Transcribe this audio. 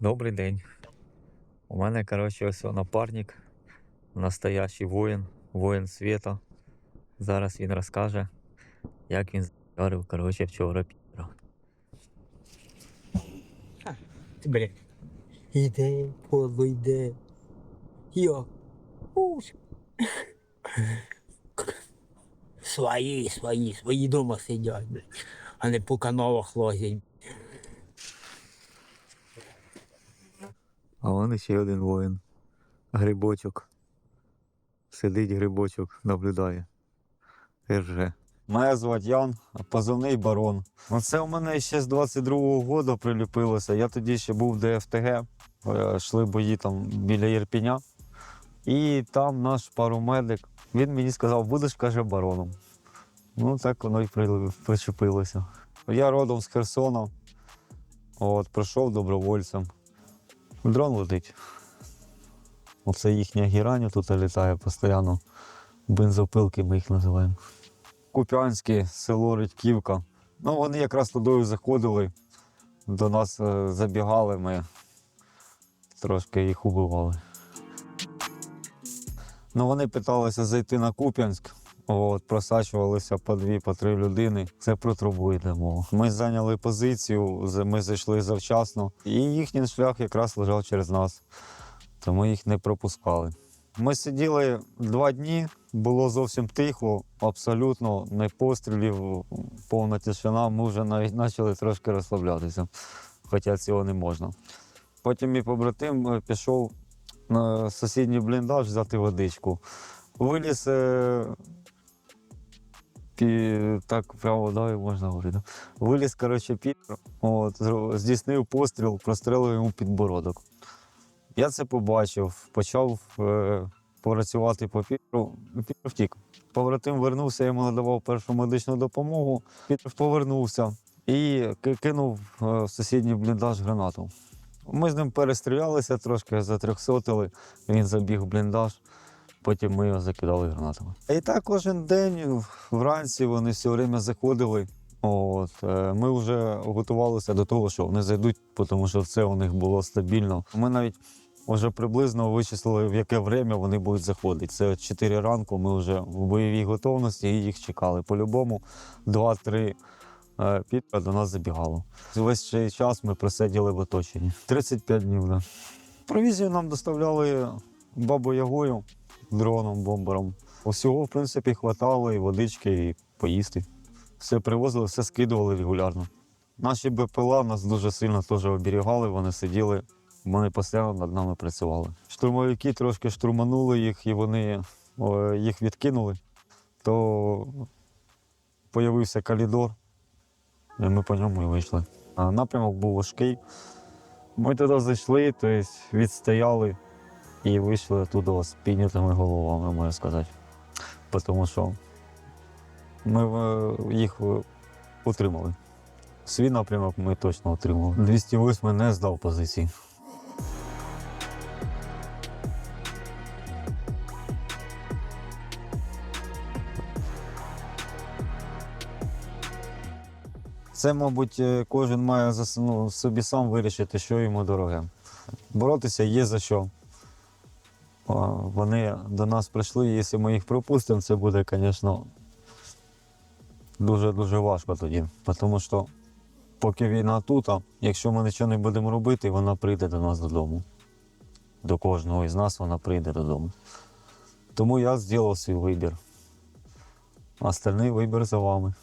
Добрий день. У мене, коротше, ось напарник, настоящий воїн, воїн світу. Зараз він розкаже, як він здарив, коротше, вчора Пітера. Ти, блядь. Іде, подло йде. Йо. Свої, свої, свої дома сидять, блядь. А не по каналах лазять. А вон ще один воїн. Грибочок. Сидить грибочок, наблюдає. Рже. Мене звати Ян, позивний барон. Оце у мене ще з 22-го року приліпилося. Я тоді ще був в ДФТГ, е, йшли бої там біля Єрпіня. І там наш паромедик, він мені сказав, будеш, каже, бароном. Ну, так воно й причепилося. Я родом з Херсона. От, прийшов добровольцем. Дрон летить. Оце їхня гіраня тут літає постійно. Бензопилки ми їх називаємо. Куп'янське село Редьківка. Ну, вони якраз туди заходили, до нас е, забігали, ми трошки їх убивали. Ну, вони питалися зайти на Куп'янськ, от, просачувалися по дві, по три людини. Це про трубу йде мова. Ми зайняли позицію, ми зайшли завчасно, і їхній шлях якраз лежав через нас, тому їх не пропускали. Ми сиділи два дні, було зовсім тихо, абсолютно не пострілів, повна тишина. Ми вже навіть почали трошки розслаблятися, хоча цього не можна. Потім мій побратим е, пішов на сусідній бліндаж взяти водичку. Виліз. Пі... Так, прямо да, можна говорити. Виліз, коротше, пір, от, здійснив постріл, прострелив йому підбородок. Я це побачив, почав е, працювати по піру, Пітер втік. Побратим вернувся, йому надавав першу медичну допомогу. Пітер повернувся і кинув е, в сусідній бліндаж гранату. Ми з ним перестрілялися трошки, затрьохсотили. Він забіг в бліндаж, потім ми його закидали гранатами. І так кожен день вранці вони все время заходили. От, е, ми вже готувалися до того, що вони зайдуть, тому що це у них було стабільно. Ми навіть вже приблизно вичислили, в яке время вони будуть заходити. Це 4 ранку. Ми вже в бойовій готовності і їх чекали. По-любому 2-3 е, підка до нас забігало. Весь цей час ми просиділи в оточенні. 35 днів. Да. Провізію нам доставляли бабу Ягою, дроном, бомбером. Усього, в принципі, хватало і водички, і поїсти. Все привозили, все скидували регулярно. Наші БПЛА нас дуже сильно теж оберігали, вони сиділи, вони постійно над нами працювали. Штурмовики трошки штурманули їх і вони їх відкинули, то появився калідор, і ми по ньому і вийшли. А напрямок був важкий. Ми туди зайшли, тобто відстояли і вийшли оттуда з піднятими головами, можна сказати. Тому що ми е, їх е, утримали. Свій напрямок ми точно отримали. 208 не здав позиції. Це, мабуть, е, кожен має ну, собі сам вирішити, що йому дороге. Боротися є за що. Вони до нас прийшли, якщо ми їх пропустимо, це буде, звісно, дуже-дуже важко тоді. Тому що поки війна тут, а якщо ми нічого не будемо робити, вона прийде до нас додому. До кожного із нас вона прийде додому. Тому я зробив свій вибір. Остальний вибір за вами.